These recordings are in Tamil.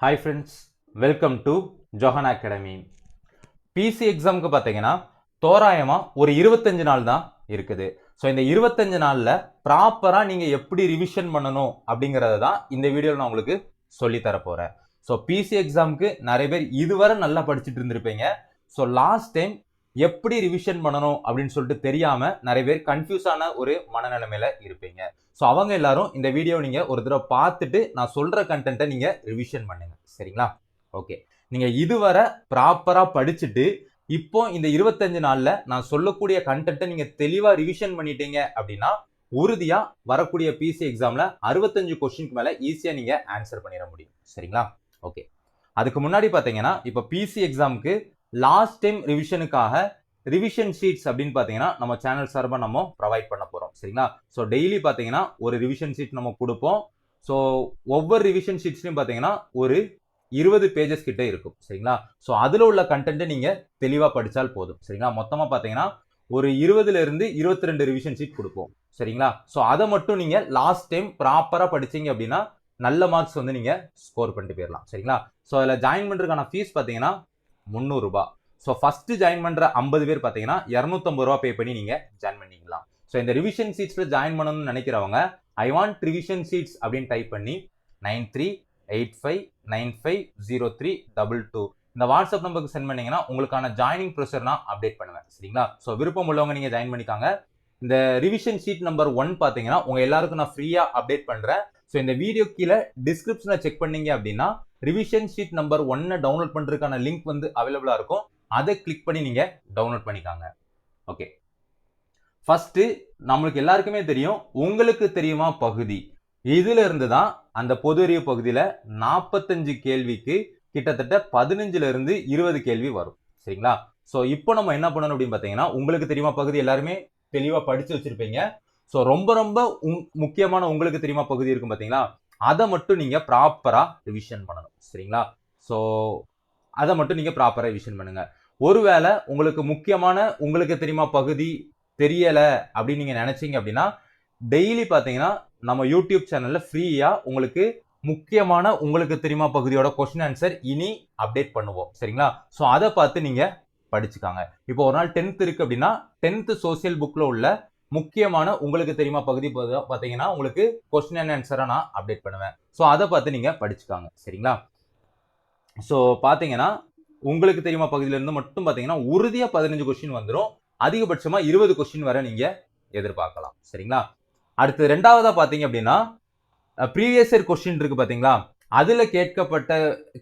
Hi friends welcome to Johan academy PC எக்ஸாமுக்கு பார்த்தீங்கன்னா தோராயமாக ஒரு இருபத்தஞ்சு நாள் தான் இருக்குது. ஸோ இந்த இருபத்தஞ்சு நாளில் ப்ராப்பராக நீங்கள் எப்படி ரிவிஷன் பண்ணணும் அப்படிங்கிறத தான் இந்த வீடியோவில் நான் உங்களுக்கு சொல்லித் தர போகிறேன் ஸோ பிசி எக்ஸாமுக்கு நிறைய பேர் இதுவரை நல்லா படிச்சுட்டு இருந்திருப்பீங்க. ஸோ லாஸ்ட் டைம் எப்படி ரிவிஷன் பண்ணணும் அப்படின்னு சொல்லிட்டு தெரியாம நிறைய பேர் கன்ஃபியூஸான ஒரு மனநிலைமையில இருப்பீங்க. ஸோ அவங்க எல்லாரும் இந்த வீடியோ நீங்க ஒரு தடவை பார்த்துட்டு நான் சொல்ற கண்டென்ட்டை நீங்க ரிவிஷன் பண்ணுங்க. சரிங்களா? ஓகே நீங்க இதுவரை ப்ராப்பரா படிச்சுட்டு இப்போ இந்த இருபத்தஞ்சு நாள்ல நான் சொல்லக்கூடிய கண்டென்ட்டை நீங்க தெளிவா ரிவிஷன் பண்ணிட்டீங்க அப்படின்னா உறுதியா வரக்கூடிய பிசி எக்ஸாம்ல அறுபத்தஞ்சு கொஸ்டினுக்கு மேல ஈஸியா நீங்க ஆன்சர் பண்ணிட முடியும். சரிங்களா? ஓகே அதுக்கு முன்னாடி பாத்தீங்கன்னா இப்போ பிசி எக்ஸாமுக்கு லாஸ்ட் டைம் ரிவிஷனுக்காக ரிவிஷன் ஷீட்ஸ் அப்படின்னு பார்த்தீங்கன்னா நம்ம சேனல் சார்பாக நம்ம ப்ரொவைட் பண்ண போகிறோம் சரிங்களா? ஸோ டெய்லி பார்த்தீங்கன்னா ஒரு ரிவிஷன் ஷீட் நம்ம கொடுப்போம். ஸோ ஒவ்வொரு ரிவிஷன் ஷீட்ஸ்லையும் பார்த்தீங்கன்னா ஒரு இருபது பேஜஸ் கிட்டே இருக்கும். சரிங்களா? ஸோ அதில் உள்ள கண்டென்ட்டை நீங்கள் தெளிவாக படித்தால் போதும். சரிங்களா? மொத்தமாக பார்த்தீங்கன்னா ஒரு இருபதுலேருந்து இருபத்தி ரெண்டு ரிவிஷன் ஷீட் கொடுப்போம். சரிங்களா? ஸோ அதை மட்டும் நீங்கள் லாஸ்ட் டைம் ப்ராப்பராக படிச்சீங்க அப்படின்னா நல்ல மார்க்ஸ் வந்து நீங்கள் ஸ்கோர் பண்ணிட்டு போயிடலாம் சரிங்களா? ஸோ அதில் ஜாயின் பண்ணுறதுக்கான ஃபீஸ் பார்த்தீங்கன்னா முந்நூறுரூபா ஸோ ஃபஸ்ட்டு ஜாயின் பண்ணுற ஐம்பது பேர் பார்த்தீங்கன்னா இரநூத்தம்பது ரூபா பே பண்ணி நீங்கள் ஜாயின் பண்ணிக்கலாம். ஸோ இந்த ரிவிஷன் சீட்ஸில் ஜாயின் பண்ணணும்னு நினைக்கிறவங்க ஐ வாண்ட் ரிவிஷன் சீட்ஸ் அப்படின்னு டைப் பண்ணி nine three eight five nine five zero three double two. இந்த வாட்ஸ்அப் நம்பருக்கு சென்ட் பண்ணீங்கன்னா உங்களுக்கான ஜாயினிங் ப்ரொசர் நான் அப்டேட் பண்ணுவேன். சரிங்களா? ஸோ விருப்பம் உள்ளவங்க நீங்கள் ஜாயின் பண்ணிக்காங்க. இந்த ரிவிஷன் ஷீட் நம்பர் ஒன் பார்த்தீங்கன்னா உங்கள் எல்லாருக்கும் நான் ஃப்ரீயாக அப்டேட் பண்ணுறேன் ஸோ இந்த வீடியோ கீழே டிஸ்கிரிப்ஷனை செக் பண்ணீங்க அப்படின்னா ரிவிஷன் ஷீட் நம்பர் ஒன்னை டவுன்லோட் பண்ணுறதுக்கான லிங்க் வந்து அவைலபிளாக இருக்கும். அதை கிளிக் பண்ணி நீங்கள் டவுன்லோட் பண்ணிக்காங்க. ஓகே ஃபஸ்ட்டு நம்மளுக்கு எல்லாருக்குமே தெரியும் உங்களுக்கு தெரியுமா பகுதி? இதுல இருந்து தான் அந்த பொது அறிவு பகுதியில் நாற்பத்தஞ்சு கேள்விக்கு கிட்டத்தட்ட பதினஞ்சுல இருந்து இருபது கேள்வி வரும். சரிங்களா? ஸோ இப்போ நம்ம என்ன பண்ணணும் அப்படின்னு பார்த்தீங்கன்னா உங்களுக்கு தெரியுமா பகுதி எல்லாருமே? தெளிவாக படித்து வச்சுருப்பீங்க. ஸோ ரொம்ப ரொம்ப முக்கியமான உங்களுக்கு தெரியுமா பகுதி இருக்கும் பார்த்தீங்களா அதை மட்டும் நீங்கள் ப்ராப்பராக ரிவிஷன் பண்ணணும். சரிங்களா? ஸோ அதை மட்டும் நீங்கள் ப்ராப்பராக ரிவிஷன் பண்ணுங்கள் ஒருவேளை உங்களுக்கு முக்கியமான உங்களுக்கு தெரியுமா பகுதி? தெரியலை அப்படின்னு நீங்கள் நினச்சிங்க அப்படின்னா டெய்லி பார்த்தீங்கன்னா நம்ம யூடியூப் சேனலில் ஃப்ரீயாக உங்களுக்கு முக்கியமான உங்களுக்கு தெரியுமா பகுதியோட கொஸ்டின் ஆன்சர் இனி அப்டேட் பண்ணுவோம். சரிங்களா? ஸோ அதை பார்த்து நீங்கள் படிச்சுக்காங்க. இப்போ ஒரு நாள் டென்த் இருக்கு அப்படின்னா டென்த்து சோசியல் புக்கில் உள்ள முக்கியமான உங்களுக்கு தெரியுமா பகுதி பார்த்தீங்கன்னா உங்களுக்கு கொஸ்டின் அண்ட் ஆன்சரை நான் அப்டேட் பண்ணுவேன். ஸோ அதை பார்த்து நீங்கள் படிச்சுக்காங்க. சரிங்களா? ஸோ பார்த்தீங்கன்னா உங்களுக்கு தெரியுமா பகுதியிலேருந்து மட்டும் பார்த்தீங்கன்னா உறுதியாக பதினஞ்சு கொஸ்டின் வந்துடும் அதிகபட்சமாக இருபது கொஸ்டின் வரை நீங்கள் எதிர்பார்க்கலாம். சரிங்களா? அடுத்து ரெண்டாவதாக பார்த்தீங்க அப்படின்னா ப்ரீவியஸ் இயர் கொஸ்டின் இருக்குது பார்த்தீங்களா? அதில் கேட்கப்பட்ட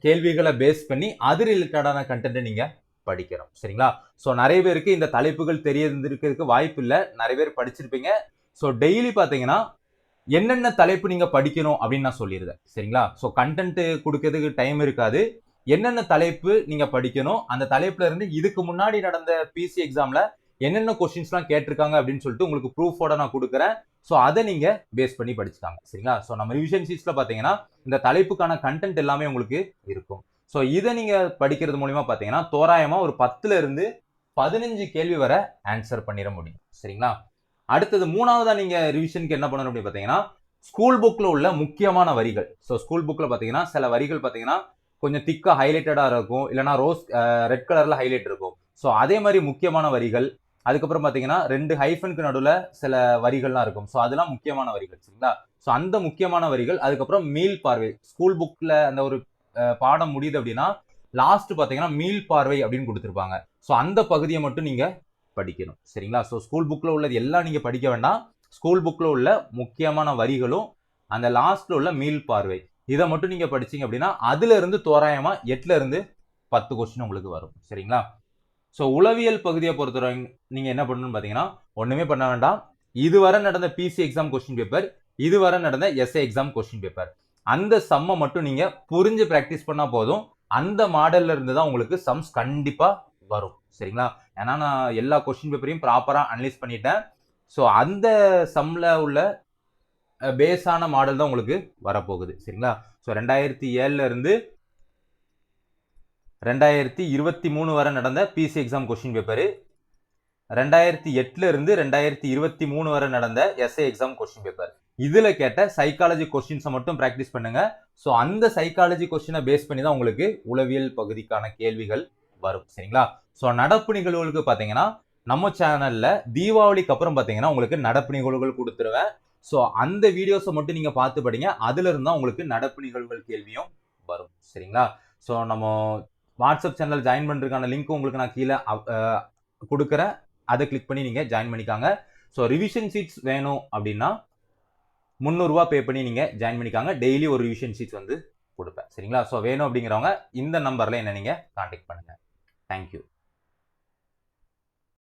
கேள்விகளை பேஸ் பண்ணி அது ரிலேட்டடான கண்டென்ட்டை நீங்கள் படிக்கிறோம். சரிங்களா? ஸோ நிறைய பேருக்கு இந்த தலைப்புகள் தெரியிருக்கிறதுக்கு வாய்ப்பு இல்லை. நிறைய பேர் படிச்சிருப்பீங்க. ஸோ டெய்லி பார்த்தீங்கன்னா என்னென்ன தலைப்பு நீங்கள் படிக்கணும் அப்படின்னு நான் சொல்லிடுறேன் சரிங்களா? ஸோ கண்டென்ட்டு கொடுக்கறதுக்கு டைம் இருக்காது. என்னென்ன தலைப்பு நீங்கள் படிக்கணும்? அந்த தலைப்புல இருந்து இதுக்கு முன்னாடி நடந்த பிசி எக்ஸாமில் என்னென்ன கொஸ்டின்ஸ்லாம் கேட்டிருக்காங்க அப்படின்னு சொல்லிட்டு உங்களுக்கு ப்ரூஃபோட நான் கொடுக்குறேன். ஸோ அதை நீங்கள் பேஸ் பண்ணி படிச்சுக்காங்க. சரிங்களா? ஸோ நம்ம ரிவிஷன் சீட்ஸில் பார்த்தீங்கன்னா இந்த தலைப்புக்கான கண்டென்ட் எல்லாமே உங்களுக்கு இருக்கும். ஸோ இதை நீங்கள் படிக்கிறது மூலிமா பார்த்தீங்கன்னா தோராயமாக ஒரு பத்துலேருந்து பதினஞ்சு கேள்வி வரை ஆன்சர் பண்ணிட முடியும். சரிங்களா? அடுத்தது மூணாவதாக நீங்கள் ரிவிஷனுக்கு என்ன பண்ணணும் அப்படின்னு பார்த்தீங்கன்னா ஸ்கூல் புக்கில் உள்ள முக்கியமான வரிகள். ஸோ ஸ்கூல் புக்கில் பார்த்தீங்கன்னா சில வரிகள் பார்த்தீங்கன்னா கொஞ்சம் திக்காக ஹைலைட்டடாக இருக்கும். இல்லைனா ரோஸ் ரெட் கலரில் ஹைலைட் இருக்கும். ஸோ அதே மாதிரி முக்கியமான வரிகள். அதுக்கப்புறம் பார்த்தீங்கன்னா ரெண்டு ஹைஃபனுக்கு நடுவில் சில வரிகள்லாம் இருக்கும். ஸோ அதெல்லாம் முக்கியமான வரிகள். சரிங்களா? ஸோ அந்த முக்கியமான வரிகள். அதுக்கப்புறம் மீல் பார்வை. ஸ்கூல் புக்கில் அந்த ஒரு பாடம் முடியுது அப்படின்னா லாஸ்ட் பார்த்தீங்கன்னா மீள் பார்வை அப்படின்னு கொடுத்துருப்பாங்க. ஸோ அந்த பகுதியை மட்டும் நீங்கள் படிக்கணும். சரிங்களா? ஸோ ஸ்கூல் புக்கில் உள்ளது எல்லாம் நீங்கள் படிக்க வேண்டாம். ஸ்கூல் புக்கில் உள்ள முக்கியமான வரிகளும் அந்த லாஸ்ட்ல உள்ள மீள் பார்வை. இதை மட்டும் நீங்கள் படிச்சீங்க அப்படின்னா அதுல இருந்து தோராயமாக எட்டுல இருந்து பத்து கொஸ்டின் உங்களுக்கு வரும். சரிங்களா? ஸோ உளவியல் பகுதியை பொறுத்தவரை நீங்கள் என்ன பண்ணணும்னு பார்த்தீங்கன்னா ஒன்றுமே பண்ண வேண்டாம். இதுவரை நடந்த பிசி எக்ஸாம் கொஸ்டின் பேப்பர் இதுவரை நடந்த எஸ்ஏ எக்ஸாம் கொஸ்டின் பேப்பர் அந்த சம்மை மட்டும் நீங்கள் புரிஞ்சு ப்ராக்டிஸ் பண்ணால் போதும். அந்த மாடல்ல இருந்து தான் உங்களுக்கு சம்ஸ் கண்டிப்பாக வரும். சரிங்களா? ஏன்னா நான் எல்லா கொஸ்டின் பேப்பரையும் ப்ராப்பராக அனலைஸ் பண்ணிட்டேன். ஸோ அந்த சம்மில் உள்ள பேஸான மாடல் தான் உங்களுக்கு வரப்போகுது. சரிங்களா? ஸோ ரெண்டாயிரத்தி ஏழுலேருந்து ரெண்டாயிரத்தி இருபத்தி மூணு வரை நடந்த பிசி எக்ஸாம் கொஸ்டின் பேப்பரு ரெண்டாயிரத்தி எட்டுல இருந்து ரெண்டாயிரத்தி இருபத்தி மூணு வரை நடந்த எஸ்ஏ எக்ஸாம் கொஸ்டின் பேப்பர் இதுல கேட்ட சைக்காலஜி கொஸ்டின்ஸை மட்டும் ப்ராக்டிஸ் பண்ணுங்க. ஸோ அந்த சைக்காலஜி கொஸ்டினை பேஸ் பண்ணி தான் உங்களுக்கு உளவியல் பகுதிக்கான கேள்விகள் வரும். சரிங்களா? ஸோ நடப்பு நிகழ்வுகளுக்கு பார்த்தீங்கன்னா நம்ம சேனல்ல தீபாவளிக்கு அப்புறம் பார்த்தீங்கன்னா உங்களுக்கு நடப்பு நிகழ்வுகள் கொடுத்துருவேன். ஸோ அந்த வீடியோஸை மட்டும் நீங்க பார்த்து படிங்க. அதுல இருந்தா உங்களுக்கு நடப்பு நிகழ்வுகள் கேள்வியும் வரும். சரிங்களா? ஸோ நம்ம வாட்ஸ்அப் சேனல் ஜாயின் பண்ணுறதுக்கான லிங்க் உங்களுக்கு நான் கீழே கொடுக்குறேன். அதை கிளிக் பண்ணி நீங்கள் ஜாயின் பண்ணிக்காங்க. ஸோ ரிவிஷன் சீட்ஸ் வேணும் அப்படின்னா முந்நூறுரூவா பே பண்ணி நீங்கள் ஜாயின் பண்ணிக்காங்க. டெய்லி ஒரு ரிவிஷன் சீட்ஸ் வந்து கொடுப்பேன். சரிங்களா? ஸோ வேணும் அப்படிங்கிறவங்க இந்த நம்பரில் என்ன நீங்கள் காண்டாக்ட் பண்ணுங்கள் தேங்க்யூ